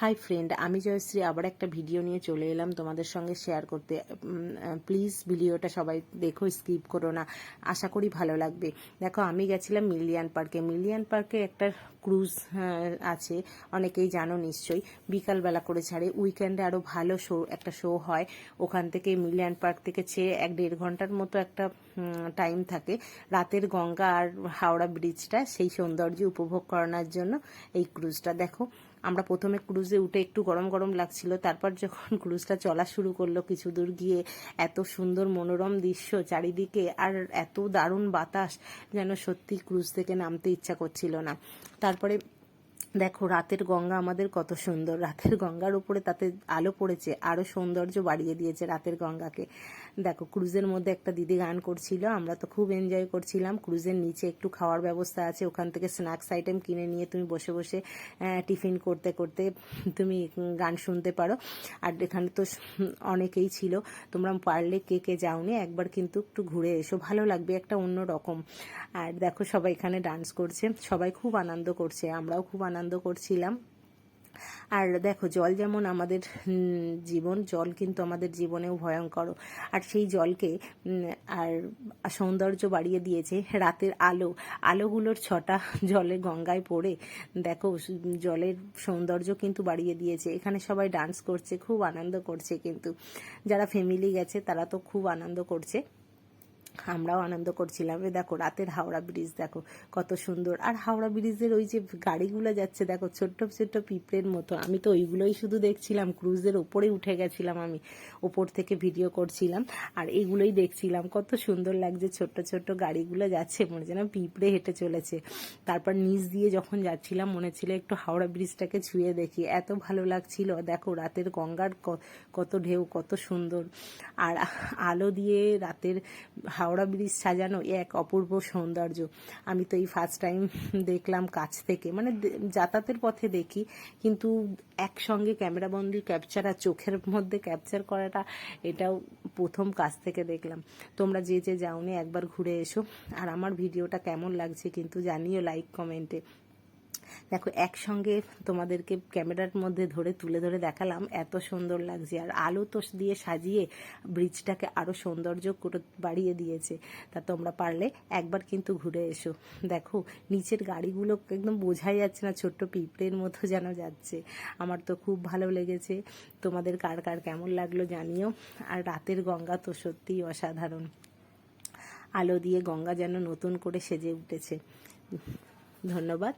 Hi friend আমি জয়শ্রী। আবার একটা ভিডিও নিয়ে চলে এলাম তোমাদের সঙ্গে শেয়ার করতে। প্লিজ ভিডিওটা সবাই দেখো স্কিপ করো না। আশা করি ভালো লাগবে। দেখো, আমি গেছিলাম মিলিয়ান পার্কে মিলিয়ান পার্কে একটা ক্রুজ আছে। অনেকেই জানো নিশ্চয়ই। বিকালবেলা করে ছাড়ে। উইকেন্ডে আরও ভালো শো একটা শো হয়। ওখান থেকে মিলিয়ান পার্ক থেকে ছেড়ে এক দেড় ঘণ্টার মতো একটা টাইম থাকে। রাতের গঙ্গা আর হাওড়া ব্রিজটা সেই সৌন্দর্য উপভোগ করানোর জন্য এই ক্রুজটা দেখো, আমরা প্রথমে ক্রুজে উঠে একটু গরম গরম লাগছিল। তারপর যখন ক্রুজটা চলা শুরু করল, কিছু দূর গিয়ে এত সুন্দর মনোরম দৃশ্য চারিদিকে আর এত দারুণ বাতাস, যেন সত্যি ক্রুজ থেকে নামতে ইচ্ছা করছিল না। তারপরে দেখো, রাতের গঙ্গা আমাদের কত সুন্দর। রাতের গঙ্গার উপরে তাতে আলো পড়েছে আরও সৌন্দর্য বাড়িয়ে দিয়েছে রাতের গঙ্গাকে। দেখো ক্রুজের মধ্যে একটা দিদি গান করছিল, আমরা তো খুব এনজয় করছিলাম। ক্রুজের নিচে একটু খাওয়ার ব্যবস্থা আছে, ওখান থেকে স্ন্যাক্স আইটেম কিনে নিয়ে তুমি বসে বসে টিফিন করতে করতে তুমি গান শুনতে পারো। আর এখানে তো অনেকেই ছিল, তোমরা পারলে কে কে যাওনি, একবার কিন্তু একটু ঘুরে এসো, ভালো লাগবে একটা অন্য রকম। আর দেখো, সবাই এখানে ডান্স করছে, সবাই খুব আনন্দ করছে, আমরাও খুব আনন্দ করছিলাম। আর দেখো, জল যেমন আমাদের জীবন, জল কিন্তু আমাদের জীবনেও ভয়ঙ্কর। আর সেই জলকে আর সৌন্দর্য বাড়িয়ে দিয়েছে রাতের আলো। আলোগুলোর ছটা জলে গঙ্গায় পড়ে, দেখো জলের সৌন্দর্য কিন্তু বাড়িয়ে দিয়েছে। এখানে সবাই ডান্স করছে, খুব আনন্দ করছে কিন্তু। যারা ফ্যামিলি গেছে, তারা তো খুব আনন্দ করছে। আমরাও আনন্দ করছিলাম। এ দেখো, রাতের হাওড়া ব্রিজ, দেখো, কত সুন্দর। আর হাওড়া ব্রিজের ওই যে গাড়িগুলো যাচ্ছে, দেখো, ছোট্ট ছোট্ট পিঁপড়ের মতো। আমি তো ওইগুলোই শুধু দেখছিলাম, ক্রুজের ওপরে উঠে গেছিলাম আমি। ওপর থেকে ভিডিও করছিলাম, আর এইগুলোই দেখছিলাম। কত সুন্দর লাগছে, ছোট্ট ছোট্ট গাড়িগুলো যাচ্ছে, মনে যেন পিঁপড়ে হেঁটে চলেছে। তারপর নিচ দিয়ে যখন যাচ্ছিলাম, মনে ছিল একটু হাওড়া ব্রিজটাকে ছুঁয়ে দেখি। এত ভালো লাগছিল, দেখো, রাতের গঙ্গার কত ঢেউ, কত সুন্দর। আর আলো দিয়ে রাতের হাওড়া ব্রিজ সাজানো এক অপূর্ব সৌন্দর্য। আমি তো এই ফার্স্ট টাইম দেখলাম কাছ থেকে। মানে যাতায়াতের পথে দেখি, কিন্তু একসঙ্গে ক্যামেরাবন্দি ক্যাপচার আর চোখের মধ্যে ক্যাপচার করাটা, এটাও প্রথম কাছ থেকে দেখলাম। তোমরা যে যে যাওনি একবার ঘুরে এসো। আর আমার ভিডিওটা কেমন লাগছে কিন্তু জানিও লাইক কমেন্টে দেখো, একসঙ্গে তোমাদেরকে ক্যামেরার মধ্যে ধরে তুলে ধরে দেখালাম, এত সুন্দর লাগছে। আর আলো তো দিয়ে সাজিয়ে ব্রিজটাকে আরও সৌন্দর্য করে বাড়িয়ে দিয়েছে। তা তোমরা পারলে একবার কিন্তু ঘুরে এসো। দেখো, নিচের গাড়িগুলো একদম বোঝাই যাচ্ছে না, ছোট্ট পিঁপড়ের মতো যেন যাচ্ছে। আমার তো খুব ভালো লেগেছে। তোমাদের কার কার কেমন লাগল জানিও। আর রাতের গঙ্গা তো সত্যিই অসাধারণ। আলো দিয়ে গঙ্গা যেন নতুন করে সেজে উঠেছে। ধন্যবাদ।